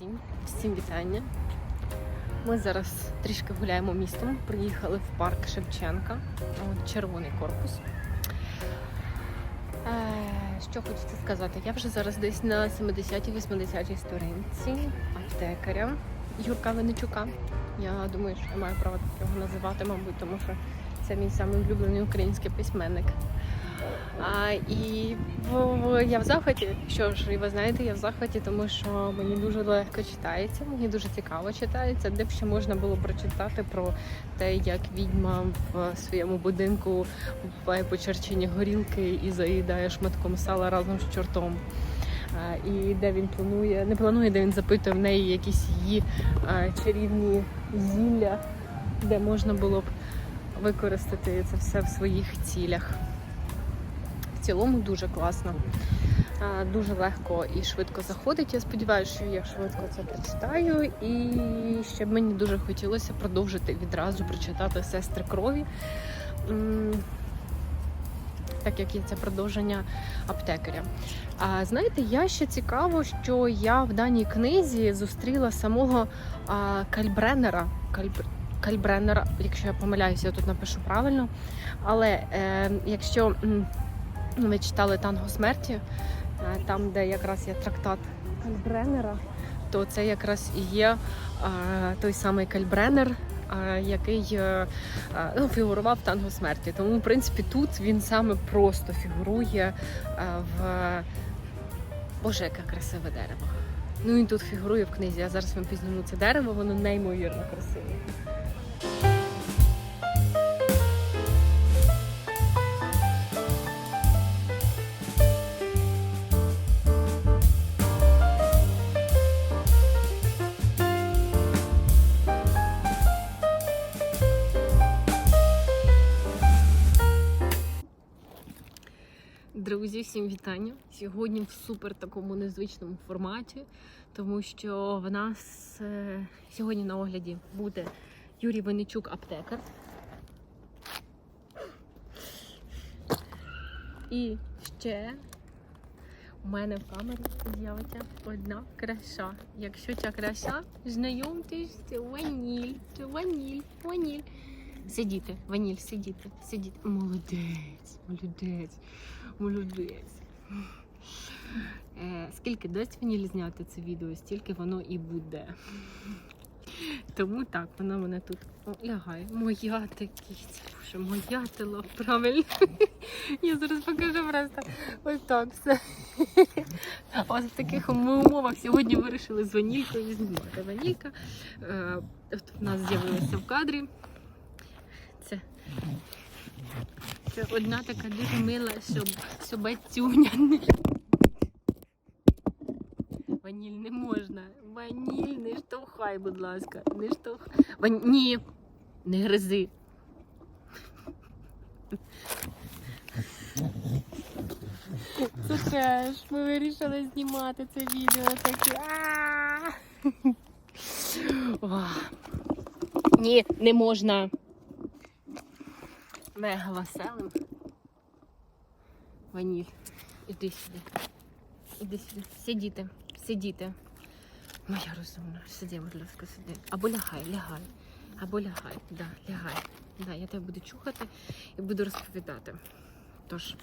Всім, всім вітання. Ми зараз трішки гуляємо містом. Приїхали в парк Шевченка, червоний корпус. Е, Що хочеться сказати? Я вже зараз десь на 70-80 сторінці аптекаря Юрка Венечука. Я думаю, що я маю право його називати, мабуть, тому що це мій самий улюблений український письменник. А, і я в захваті. Що ж, і ви знаєте, я в захваті, тому що мені дуже легко читається, мені дуже цікаво читається, де б ще можна було прочитати про те, як відьма в своєму будинку вбиває по черчині горілки і заїдає шматком сала разом з чортом. І де він планує, не планує, де він запитує в неї якісь її чарівні зілля, де можна було б використати це все в своїх цілях. Цілому дуже класно. Дуже легко і швидко заходить. Я сподіваюся, що я швидко це прочитаю. І ще б мені дуже хотілося продовжити відразу прочитати сестри крові. Так як є це продовження аптекаря. А знаєте, я ще цікаво, що я в даній книзі зустріла самого а, Кальбреннера. Кальбр... Кальбреннера, якщо я помиляюся, я тут напишу правильно. Але е, якщо м, ви читали танго смерті, там, де якраз є трактат Кальбреннера, то це якраз і є той самий Кальбренер, який е, ну, фігурував танго смерті. Тому, в принципі, тут він саме просто фігурує е, в Боже, яке красиве дерево. Ну він тут фігурує в книзі. Я зараз вам пізніму це дерево, воно неймовірно красиве. Друзі, всім вітання. Сьогодні в супер такому незвичному форматі, тому що в нас е, сьогодні на огляді буде Юрій Винничук аптекар. І ще у мене в камері з'явиться одна краса. Якщо ця краса, знайомтесь, це ваніль, це ваніль, ваніль. Сидіти, ваніль, сидіти, сидіти. Молодець, молодець, молодець. Е, скільки дасть ваніль зняти це відео, стільки воно і буде. Тому так, вона мене тут О, лягає. Моя такіця, боже, моя тила, правильно. Я зараз покажу просто ось так все. Ось в таких умовах сьогодні вирішили з ванількою знімати. Ванілька е, от в нас з'явилася в кадрі. Це одна така дуже мила собацюня. Ваніль не можна. Ваніль, не штовхай, будь ласка. Не штовхай. Ван... Ні, не гризи. Це треш. Ми вирішили знімати це відео таке. Ні, не можна. Мега веселим. Ваніль. Іди сюди. Іди сюди. Сидіти. Сидіти. Моя розумна. Сиди, будь ласка, сиди. Або лягай, лягай. Або лягай. Да, лягай. Да, я тебе буду чухати і буду розповідати. Тож.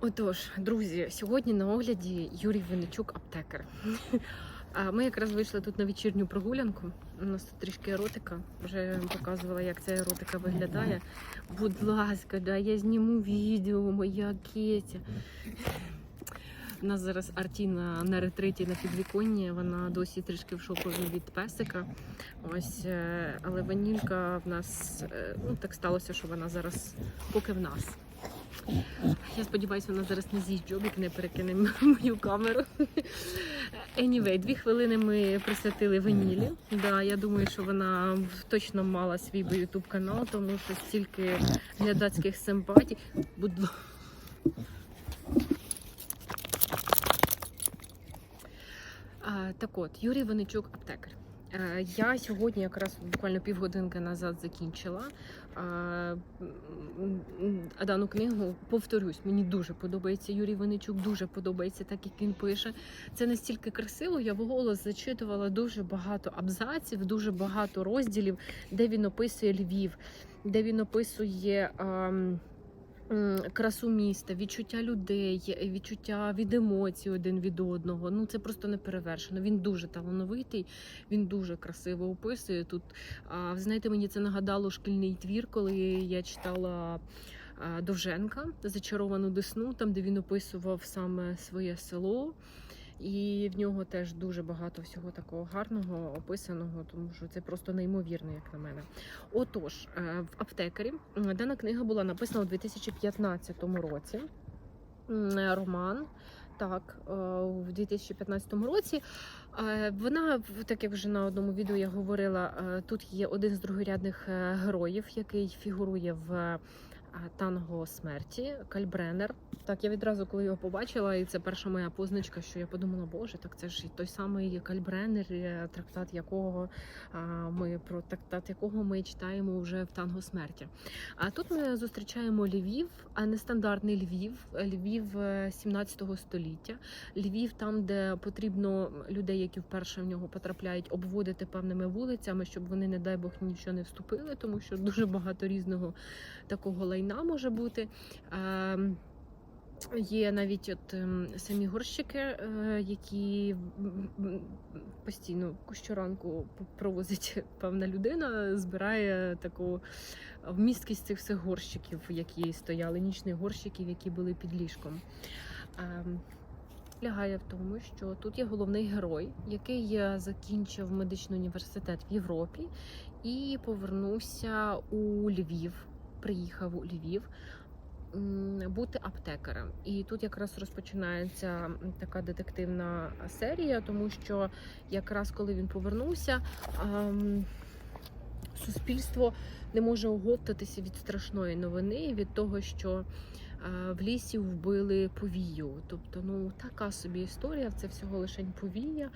Отож, друзі, сьогодні на огляді Юрій Винничук, аптекар. А Ми якраз вийшли тут на вечірню прогулянку. У нас тут трішки еротика. Вже я вам показувала, як ця еротика виглядає. Будь ласка, да, я зніму відео, моя киця. У нас зараз Артіна на ретриті на підвіконні. Вона досі трішки в шоку від песика. Ось, е, але ванілька в нас е, ну так сталося, що вона зараз поки в нас. Я сподіваюся, вона зараз не з'їсть джобік, не перекине мою камеру. Anyway, дві хвилини ми присвятили ванілі. Да, я думаю, що вона точно мала свій би ютуб канал, тому що стільки глядацьких симпатій. Будь. Так от, Юрій Винничук, аптекар. Е, Я сьогодні якраз буквально півгодинки назад закінчила дану книгу. Повторюсь, мені дуже подобається Юрій Винничук, дуже подобається так, як він пише. Це настільки красиво. Я вголос зачитувала дуже багато абзаців, дуже багато розділів, де він описує Львів, де він описує. Красу міста, відчуття людей, відчуття від емоцій один від одного. Ну це просто не перевершено. Він дуже талановитий, він дуже красиво описує тут. А, знаєте, мені це нагадало шкільний твір, коли я читала Довженка Зачаровану Десну, там де він описував саме своє село. І в нього теж дуже багато всього такого гарного описаного, тому що це просто неймовірно, як на мене. Отож, е, в аптекарі дана книга була написана у 2015 році. Е, Роман. Так, е, в 2015 році вона, так як вже на одному відео я говорила, тут є один з другорядних героїв, який фігурує в танго смерті Кальбренер. Так, я відразу, коли його побачила, і це перша моя позначка, що я подумала, боже, так це ж той самий Кальбренер, е, трактат якого ми про трактат якого ми читаємо вже в танго смерті. А тут ми зустрічаємо Львів, а не стандартний Львів, Львів е, 17 століття. Львів там, де потрібно людей, які вперше в нього потрапляють, обводити певними вулицями, щоб вони, не дай Бог, нічого не вступили, тому що дуже багато різного такого лайна може бути. Ем, Є навіть от ем, самі горщики, е, які постійно щоранку провозить певна людина, збирає таку вмісткість цих всіх горщиків, які стояли, нічних горщиків, які були під ліжком. Ем, Лягає в тому, що тут є головний герой, який е, закінчив медичний університет в Європі і повернувся у Львів. Приїхав у Львів бути аптекарем. І тут якраз розпочинається така детективна серія, тому що якраз коли він повернувся. Суспільство не може оговтатися від страшної новини, від того, що в лісі вбили повію. Тобто, ну така собі історія, це всього лише повія.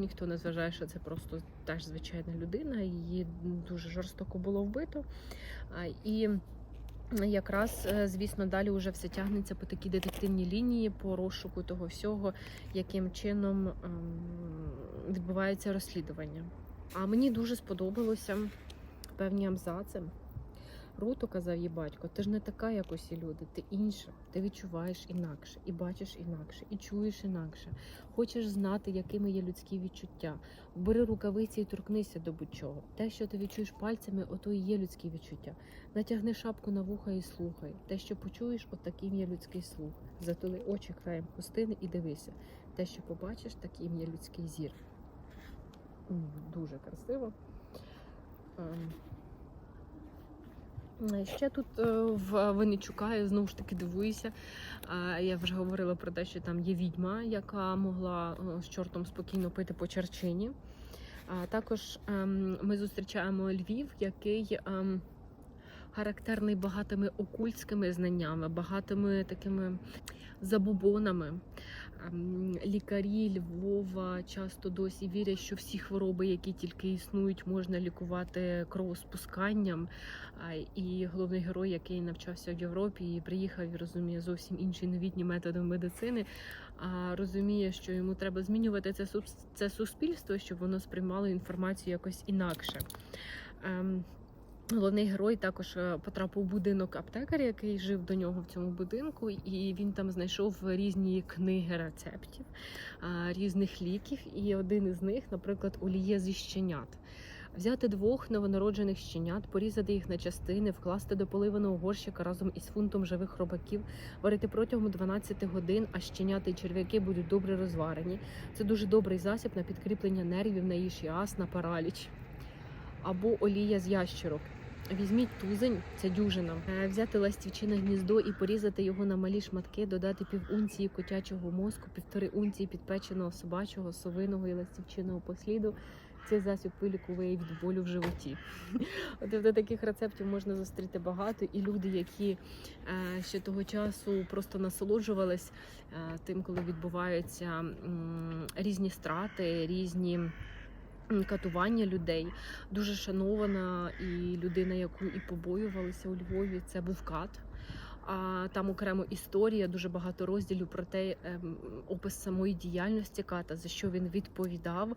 Ніхто не зважає, що це просто теж звичайна людина. Її дуже жорстоко було вбито. І якраз, е, звісно, далі вже все тягнеться по такій детективній лінії, по розшуку того всього, яким чином ем, відбувається розслідування. А мені дуже сподобалося певні абзаци. Руто казав їй батько, ти ж не така, як усі люди, ти інша, ти відчуваєш інакше, і бачиш інакше, і чуєш інакше. Хочеш знати, якими є людські відчуття. Бери рукавиці і торкнися до будь-чого. Те, що ти відчуєш пальцями, ото і є людські відчуття. Натягни шапку на вуха і слухай. Те, що почуєш, от є людський слух. Затули очі краєм хустини і дивися. Те, що побачиш, таким є людський зір. Дуже красиво. Е, Ще тут е, в Винничука я знову ж таки дивуюся. Я вже говорила про те, що там є відьма, яка могла е, з чортом спокійно пити по черчині. Також ем, ми зустрічаємо Львів, який ем, характерний багатими окультськими знаннями, багатими такими забобонами. Ем, Лікарі Львова часто досі вірять, що всі хвороби, які тільки існують, можна лікувати кровоспусканням. І головний герой, який навчався в Європі і приїхав розуміє зовсім інші новітні методи медицини, а розуміє, що йому треба змінювати це це суспільство, щоб воно сприймало інформацію якось інакше. Головний герой також е, потрапив у будинок аптекаря, який жив до нього в цьому будинку, і він там знайшов різні книги рецептів, різних ліків. І один із них, наприклад, оліє зі щенят. Взяти двох новонароджених щенят, порізати їх на частини, вкласти до поливаного горщика разом із фунтом живих робаків, варити протягом 12 годин, а щенята і черв'яки будуть добре розварені. Це дуже добрий засіб на підкріплення нервів, на ішіаз, на параліч. Або олія з ящерок. Візьміть тузень, це дюжина, Е, взяти ластівчине гніздо і порізати його на малі шматки, додати пів унції котячого мозку, півтори унції підпеченого собачого, совиного і ластівчиного посліду. Цей засіб вилікує від болю в животі. От тобто таких рецептів можна зустріти багато, і люди, які е, ще того часу просто насолоджувались е, тим, коли відбуваються різні страти, різні катування людей. Дуже шанована і людина, яку і побоювалися у Львові, це був кат. А там окремо історія, дуже багато розділів про те, ем, опис самої діяльності ката, за що він відповідав,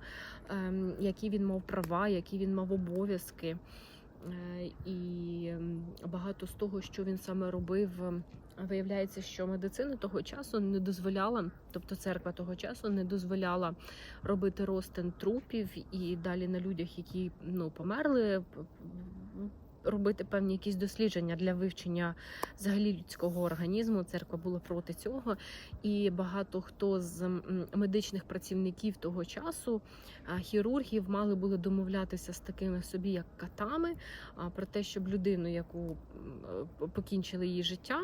ем, які він мав права, які він мав обов'язки. Е, І багато з того, що він саме робив, виявляється, що медицина того часу не дозволяла, тобто церква того часу не дозволяла робити ростин трупів і далі на людях, які ну померли, робити певні якісь дослідження для вивчення взагалі людського організму. Церква була проти цього, і багато хто з медичних працівників того часу, хірургів, мали були домовлятися з такими собі, як катами, про те, щоб людину, яку покінчили її життя,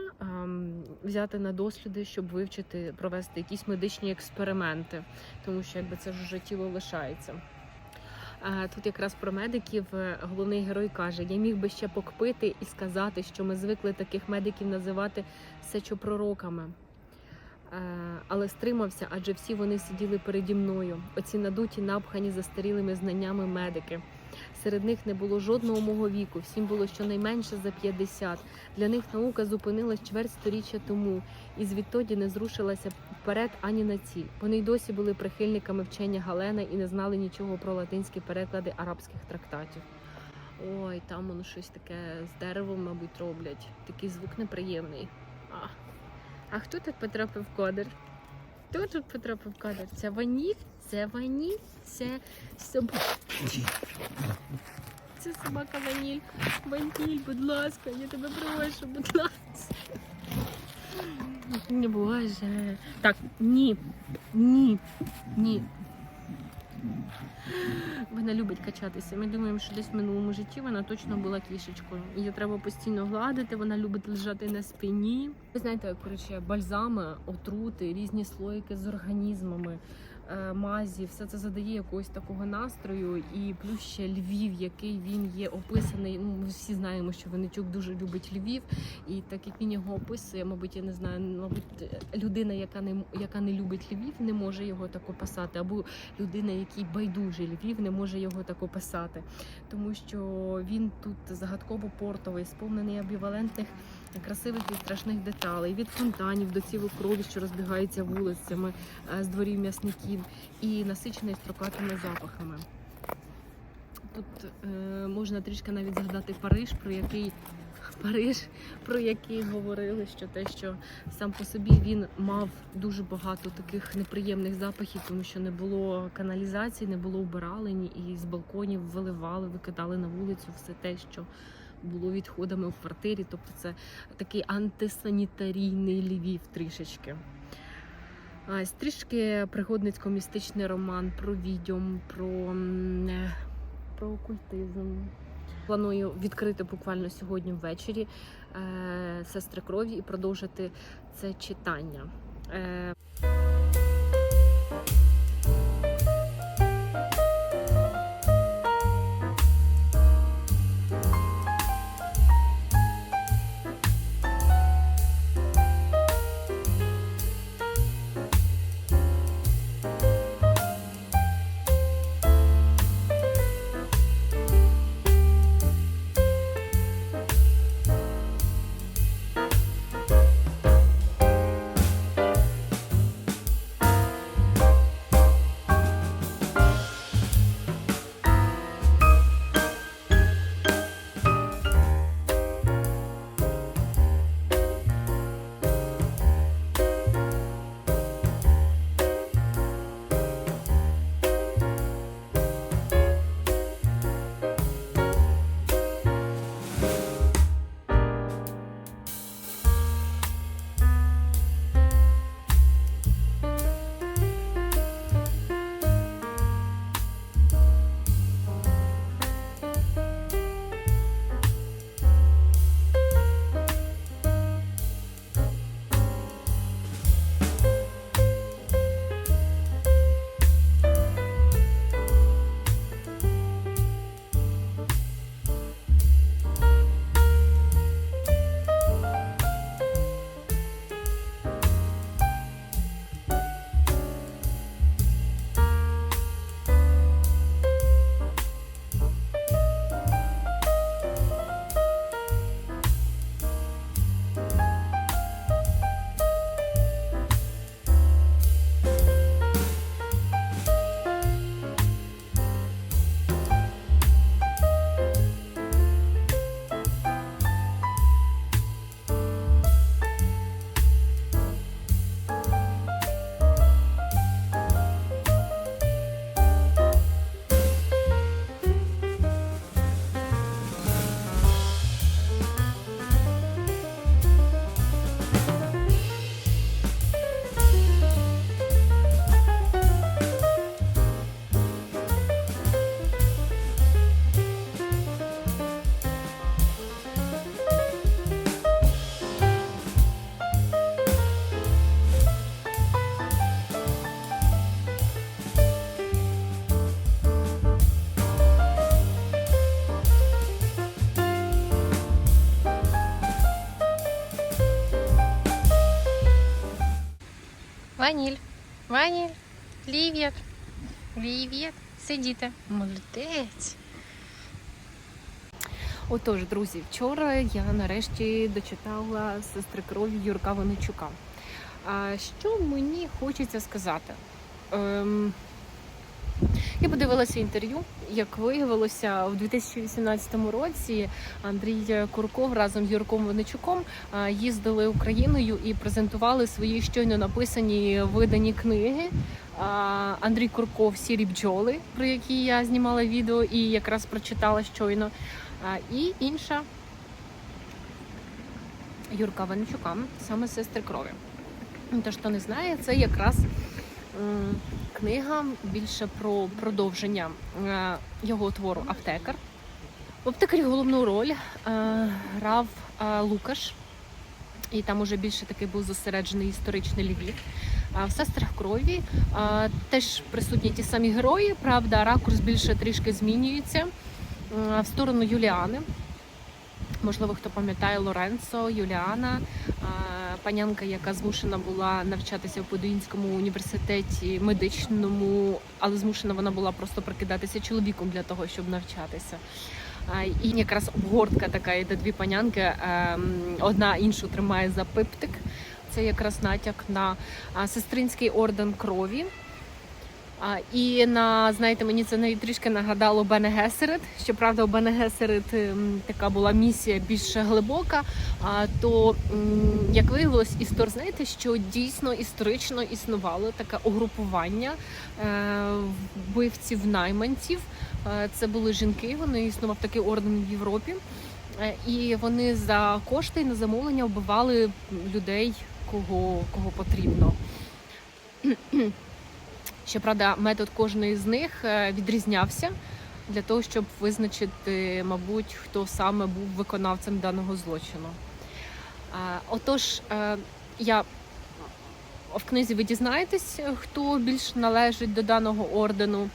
взяти на досліди, щоб вивчити, провести якісь медичні експерименти, тому що якби це ж вже тіло лишається. Тут якраз про медиків е, головний герой каже: я міг би ще покпити і сказати, що ми звикли таких медиків називати сечопророками. Е, Але стримався, адже всі вони сиділи переді мною. Оці надуті, напхані застарілими знаннями медики. Серед них не було жодного мого віку, всім було щонайменше за 50. Для них наука зупинилась чверть сторіччя тому, і звідтоді не зрушилася вперед ані на ціль. Вони й досі були прихильниками вчення Галена і не знали нічого про латинські переклади арабських трактатів. Ой, там воно щось таке з деревом, мабуть, роблять. Такий звук неприємний. А, а хто тут потрапив в кадр? Хто тут потрапив в кадр? Це ваніль? Це ваніль? Це собака. Це собака ваніль. Ваніль, будь ласка, я тебе прошу, будь ласка. Не боже. Так, ні. Ні. Ні. Вона любить качатися. Ми думаємо, що десь в минулому житті вона точно була кішечкою. Її треба постійно гладити, вона любить лежати на спині. Ви знаєте, коротше, бальзами, отрути, різні слоїки з організмами, мазі, все це задає якогось такого настрою. І плюс ще Львів, який він є описаний. Ну, ми всі знаємо, що Винничук дуже любить Львів, і так як він його описує, мабуть, я не знаю, мабуть, людина, яка не яка не любить Львів, не може його так описати, або людина, який байдужий Львів, не може його так описати, тому що він тут загадково портовий, сповнений амбівалентних красивих і страшних деталей, від фонтанів до цілу крові, що розбігаються вулицями е, з дворів м'ясників, і насичений строкатими запахами. Тут е, можна трішки навіть згадати Париж, про який Париж, про який говорили, що те, що сам по собі він мав дуже багато таких неприємних запахів, тому що не було каналізації, не було убиралень, і з балконів виливали, викидали на вулицю все те, що було відходами в квартирі. Тобто це такий антисанітарійний Львів трішечки. Ось трішки пригодницько-містичний роман про відьом, про, е, про окультизм. Планую відкрити буквально сьогодні ввечері е, сестри крові і продовжити це читання. Е, Ваніль. Ваніль. Привіт. Привіт. Сидіте. Молодець. Отож, друзі, вчора я нарешті дочитала сестри крові Юрка Воничука. А що мені хочеться сказати? Ем, я подивилася інтерв'ю. Як виявилося, в 2018 році Андрій Курков разом з Юрком Венечуком їздили Україною і презентували свої щойно написані видані книги. Андрій Курков Сірі бджоли, про які я знімала відео і якраз прочитала щойно. І інша Юрка Венечука, саме сестри крові. Те, хто не знає, це якраз книга більше про продовження е, його твору Аптекар. В аптекарі головну роль е, грав е, Лукаш, і там уже більше такий був зосереджений історичний Львів. А в сестрах крові е, теж присутні ті самі герої, правда, ракурс більше трішки змінюється е, в сторону Юліани. Можливо, хто пам'ятає Лоренцо, Юліана, панянка, яка змушена була навчатися в Подуїнському університеті медичному, але змушена вона була просто прикидатися чоловіком для того, щоб навчатися. І якраз обгортка така йде дві панянки, ем, одна іншу тримає за пиптик. Це якраз натяк на сестринський орден крові. А, і на знаєте, мені це навіть трішки нагадало Бене Гесерет. Щоправда, у Бене Гесерет ем, така була місія більш глибока. А то як виявилось, істор, знаєте, що дійсно історично існувало таке угрупування е, вбивців найманців. Е, Це були жінки. Вони існував такий орден в Європі. Е, І вони за кошти і на замовлення вбивали людей, кого, кого потрібно. Щоправда, метод кожної з них е, відрізнявся для того, щоб визначити, мабуть, хто саме був виконавцем даного злочину. Е, Отож, е, я в книзі ви дізнаєтесь, хто більш належить до даного ордену.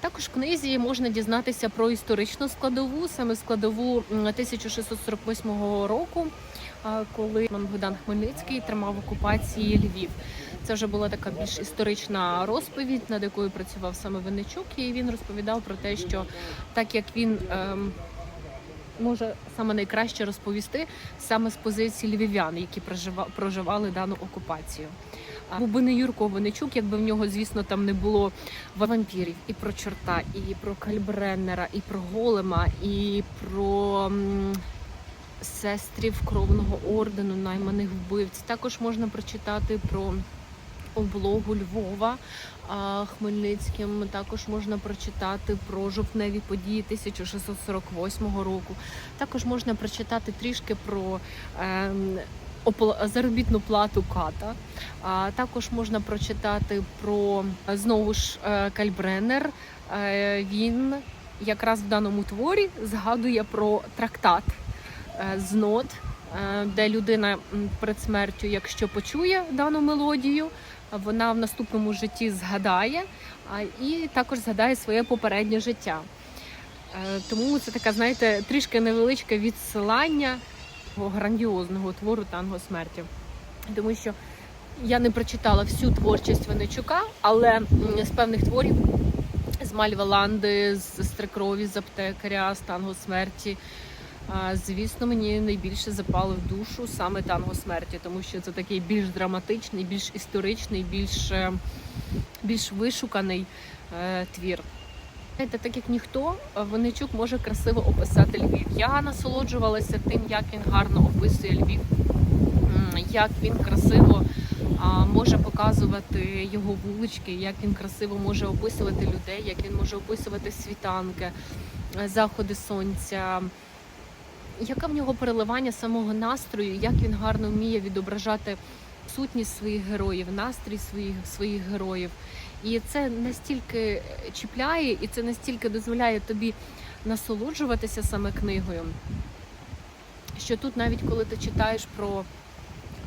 Також в книзі можна дізнатися про історичну складову, саме складову м, 1648 року, коли Богдан Хмельницький тримав окупації Львів. Це вже була така більш історична розповідь, над якою працював саме Винничук, і він розповідав про те, що так як він ем, може саме найкраще розповісти саме з позиції львів'ян, які прожива- проживали дану окупацію. Був би не Юрко Винничук, якби в нього, звісно, там не було вампірів, і про чорта, і про Кальбреннера, і про Голема, і про сестрів кровного ордену, найманих вбивць. Також можна прочитати про облогу Львова Хмельницьким. Також можна прочитати про жовтневі події 1648 року. Також можна прочитати трішки про ем, заробітну плату ката. А також можна прочитати про знову ж е, Кальбреннер. Е, Він якраз в даному творі згадує про трактат з нот, е, де людина перед смертю, якщо почує дану мелодію, вона в наступному житті згадає і також згадає своє попереднє життя. Е, Тому це така, знаєте, трішки невеличке відсилання грандіозного твору танго смерті. Тому що я не прочитала всю творчість Венечука, але з певних творів з Мальваланди, з Стрекрові, з аптекаря, з танго смерті. Звісно, мені найбільше запало в душу саме танго смерті, тому що це такий більш драматичний, більш історичний, більш, е, більш вишуканий е, твір. Знаєте, так як ніхто, е, Винничук може красиво описати Львів. Я насолоджувалася тим, як він гарно описує Львів, як він красиво може показувати його вулички, як він красиво може описувати людей, як він може описувати світанки, заходи сонця. Яке в нього переливання самого настрою, як він гарно вміє відображати сутність своїх героїв, настрій своїх, своїх героїв. І це настільки чіпляє, і це настільки дозволяє тобі насолоджуватися саме книгою. Що тут, навіть коли ти читаєш про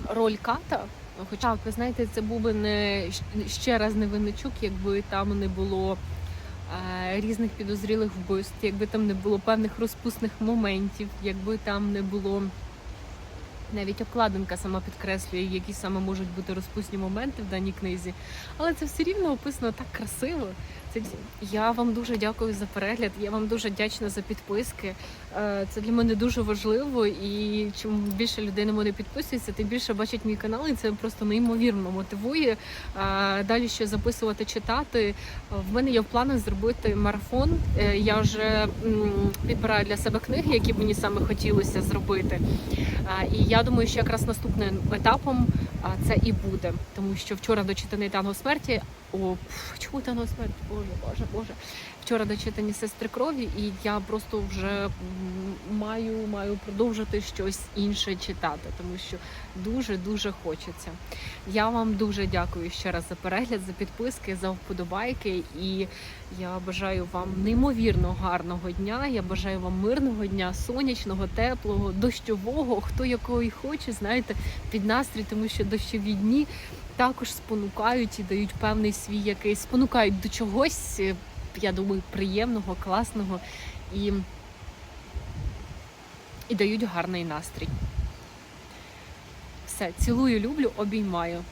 роль ката, хоча ви знаєте, це був би не ще раз не Винничук, якби там не було різних підозрілих вбивств, якби там не було певних розпусних моментів, якби там не було Навіть обкладинка сама підкреслює, які саме можуть бути розпусні моменти в даній книзі. Але це все рівно описано так красиво. Це я вам дуже дякую за перегляд. Я вам дуже вдячна за підписки. Е, Це для мене дуже важливо. І чим більше людей на мене підписується, тим більше бачать мій канал, і це просто неймовірно мотивує е, далі ще записувати, читати. В мене є в планах зробити марафон. Е, Я вже підбираю для себе книги, які мені саме хотілося зробити. І я думаю, що якраз наступним етапом це і буде, тому що вчора дочитаний танго смерті. О, чому танго смерті? Боже, боже, боже. Вчора дочитані сестри крові, і я просто вже маю, маю продовжити щось інше читати, тому що дуже дуже хочеться. Я вам дуже дякую ще раз за перегляд, за підписки, за вподобайки. І я бажаю вам неймовірно гарного дня. Я бажаю вам мирного дня, сонячного, теплого, дощового, хто якого і хоче, знаєте, під настрій, тому що дощові дні також спонукають і дають певний свій якийсь, спонукають до чогось, е, я думаю, приємного, класного і, і дають гарний настрій. Все, цілую, люблю, обіймаю.